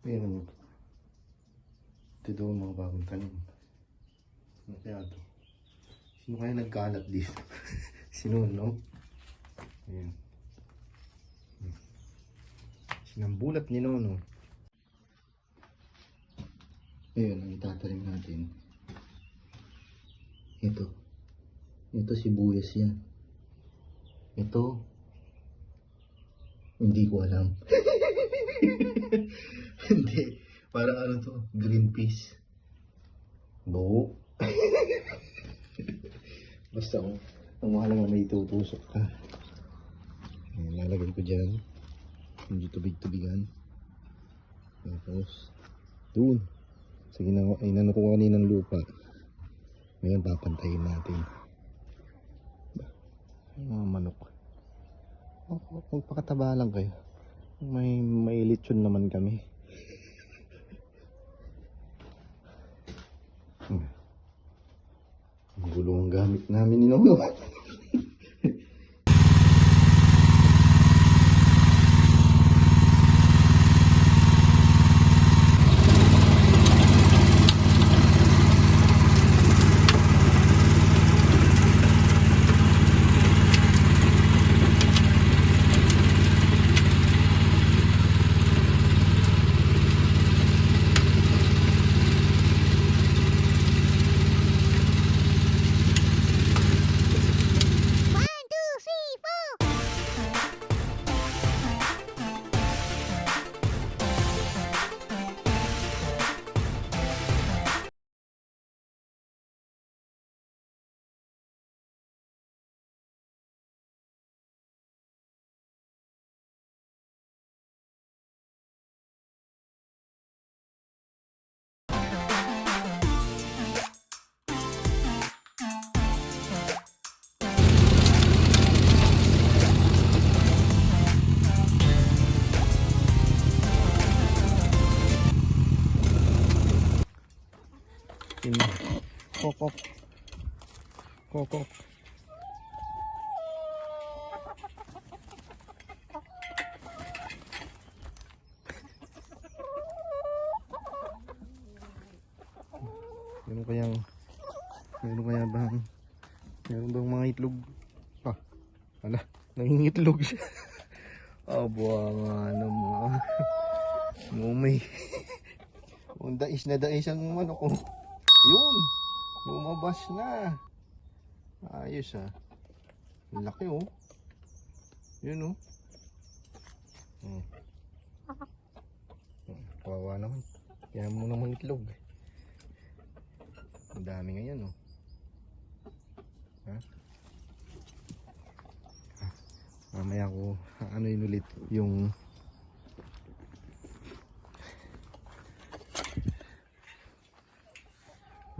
Meron. Ito daw ang mga bagong tanim. Ano kaya to? Sino kaya nagkalat dito? Sino, no? Ayan. Sinambulat ni Nono. Ayun, ang itatanim natin. Ito. Ito sibuyas yan. Ito. Hindi ko alam. Hindi. Parang ano to? Green. No. Basta ko. Ang mahal naman may tutusok ka. Ayan, lalagay ko dyan. Medyo tubig-tubigan. Tapos, doon. Sige na, inano ko kaninang lupa. Ngayon, papantayin natin. Ay, mga manok. Oh, magpakataba lang kayo. May may naman kami. Hmm. Ang gulo ang gamit namin ni Nono. Kokok. Kokok. Meron kayang meron kaya bang meron bang mga itlog pa ala nangingitlog siya abo nga naman mo may ang dais na dais ang manok ko yun. Lumabas na. Ayos ah. Laki oh. Yun oh. Hmm. Hmm, kawawa naman. Kaya mo naman itlog. Ang dami ngayon oh. Ha? Ah, mamaya ko ano yun ulit yung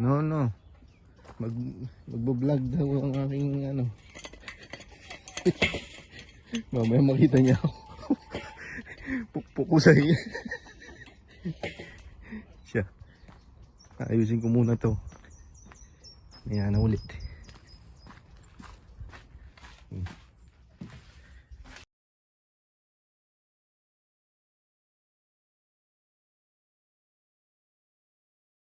No, no. Mag magbo-vlog daw ang aking ano. Mamaya makita niya ako. Pukpuk ko sa iya. Siya. Ayusin ko muna to. Kaya na ulit.